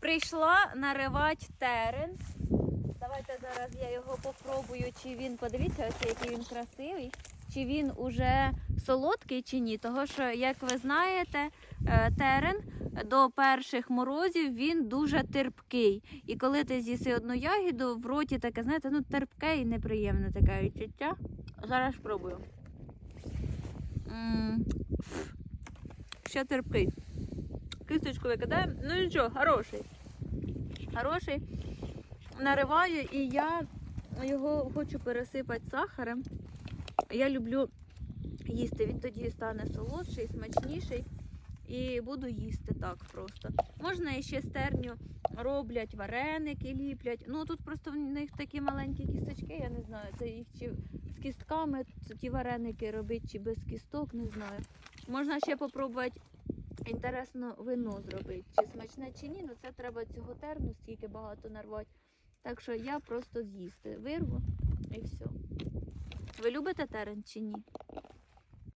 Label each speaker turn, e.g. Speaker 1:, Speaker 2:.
Speaker 1: Прийшла наривати терен. Давайте зараз я його попробую, чи він, подивіться, ось який він красивий, чи він уже солодкий чи ні. Того що, як ви знаєте, е, терен до перших морозів він дуже терпкий. І коли ти з'їси одну ягіду, в роті таке, знаєте, ну терпке і неприємне таке відчуття. Зараз спробую. Ще терпкий. Кисточку викидаємо. Ну нічого, хороший. Хороший. Нариваю і я його хочу пересипати сахаром. Я люблю їсти. Він тоді стане солодший, смачніший. І буду їсти так просто. Можна ще стерню роблять вареники, ліплять. Ну тут просто в них такі маленькі кісточки, я не знаю, це їх чи з кістками ті вареники робити, чи без кісток, не знаю. Можна ще попробувати інтересно вино зробити. Чи смачне, чи ні, ну це треба цього терну стільки багато нарвати. Так що я просто з'їсти. Вирву і все. Ви любите терен чи ні?